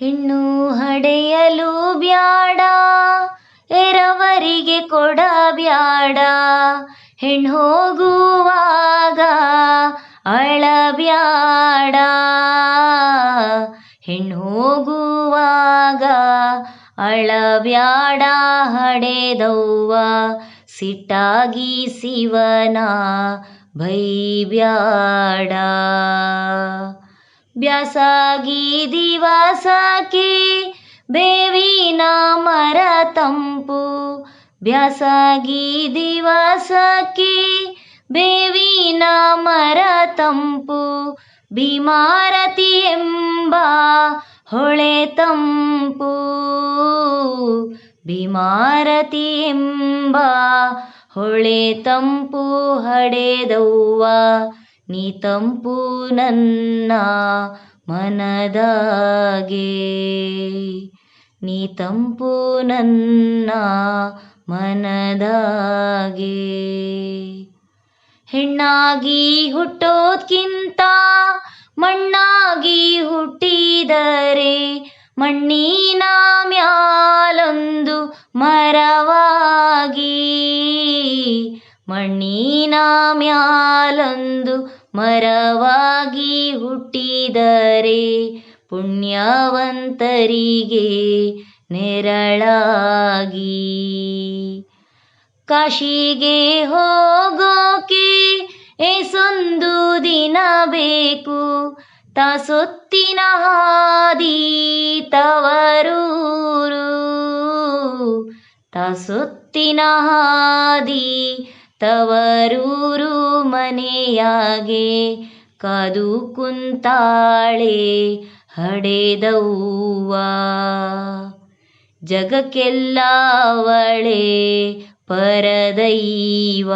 ಹೆಣ್ಣು ಹಡೆಯಲು ಬ್ಯಾಡ, ಎರವರಿಗೆ ಕೊಡ ಬ್ಯಾಡ. ಹೆಣ್ಣು ಹೋಗುವಾಗ ಅಳಬ್ಯಾಡ ಹೆಣ್ಣು ಹೋಗುವಾಗ ಅಳಬ್ಯಾಡ. ಹಡೆದವ್ವ ಸಿಟ್ಟಾಗಿ ಶಿವನ ಬೈಬ್ಯಾಡ. ಬ್ಯಾಸಾಗಿ ದಿವಸಕ್ಕೆ ಬೇವಿನ ಮರ ತಂಪು. ಬ್ಯಾಸಾಗಿ ದಿವಸಕ್ಕೆ ಬೇವಿನ ಮರ ತಂಪು. ಭೀಮಾರತಿ ಎಂಬ ಹೊಳೆ ತಂಪು. ಭೀಮಾರತಿ ಎಂಬ ಹೊಳೆ ತಂಪು ಹಡೆದವ್ವ. ನೀ ತಂಪು ನನ್ನ ಮನದಾಗೆ. ನೀ ತಂಪು ನನ್ನ ಮನದಾಗೆ. ಹೆಣ್ಣಾಗಿ ಹುಟ್ಟೋದ್ಕಿಂತ ಮಣ್ಣಾಗಿ ಹುಟ್ಟಿದರೆ ಮಣ್ಣಿನ ಮ್ಯಾಲೊಂದು ಮರವಾಗಿ ಮಣ್ಣಿನ ಮ್ಯಾಲೊಂದು ಮರವಾಗಿ ಹುಟ್ಟಿದರೆ ಪುಣ್ಯವಂತರಿಗೆ ನೆರಳಾಗಿ. ಕಾಶಿಗೆ ಹೋಗೋಕೆ ಎಸೊಂದು ದಿನ ಬೇಕು, ತಾಸೊತ್ತಿನ ಹಾದಿ ತವರೂರು. ತಾಸೊತ್ತಿನ ಹಾದಿ ತವರೂರು ಮನೆಯಾಗೆ ಕದು ಕುಂತಾಳೆ ಹಡೆದವ್ವ. ಜಗಕ್ಕೆಲ್ಲ ಅವಳೆ ಪರದೈವ.